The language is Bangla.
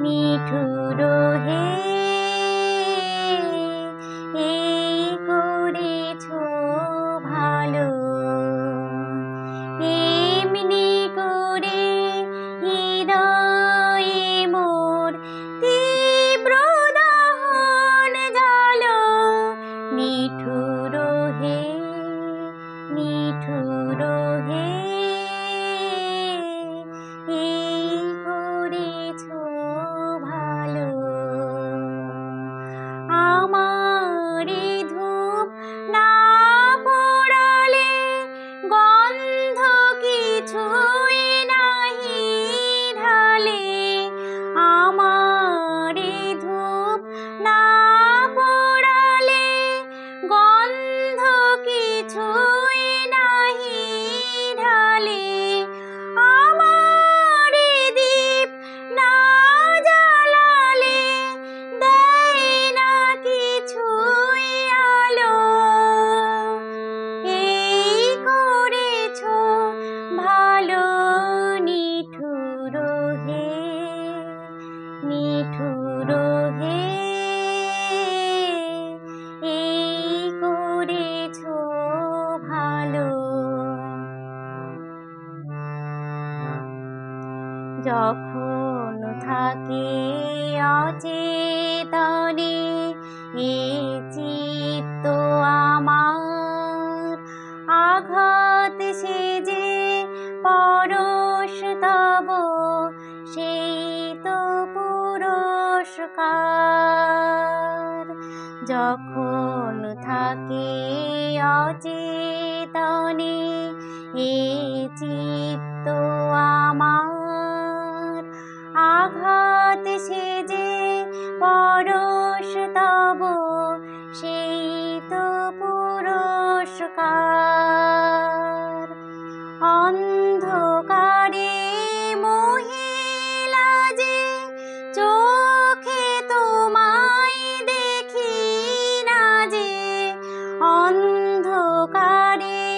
নিঠুর হে এই করেছ ভালো। এমনি করে হৃদয়ে মোর তীব্র দহন জালো। নিঠুর To. নিঠুর হে এই করেছ যখন থাকে অচেতনে এ চিত্ত আমার আঘাত সে সংস্কার যখন থাকে অচেতনে, এ চিত্ত আমার আঘাত সে যে পরশ তব, সেই তো পুরস্কার। অন্ধকারে かり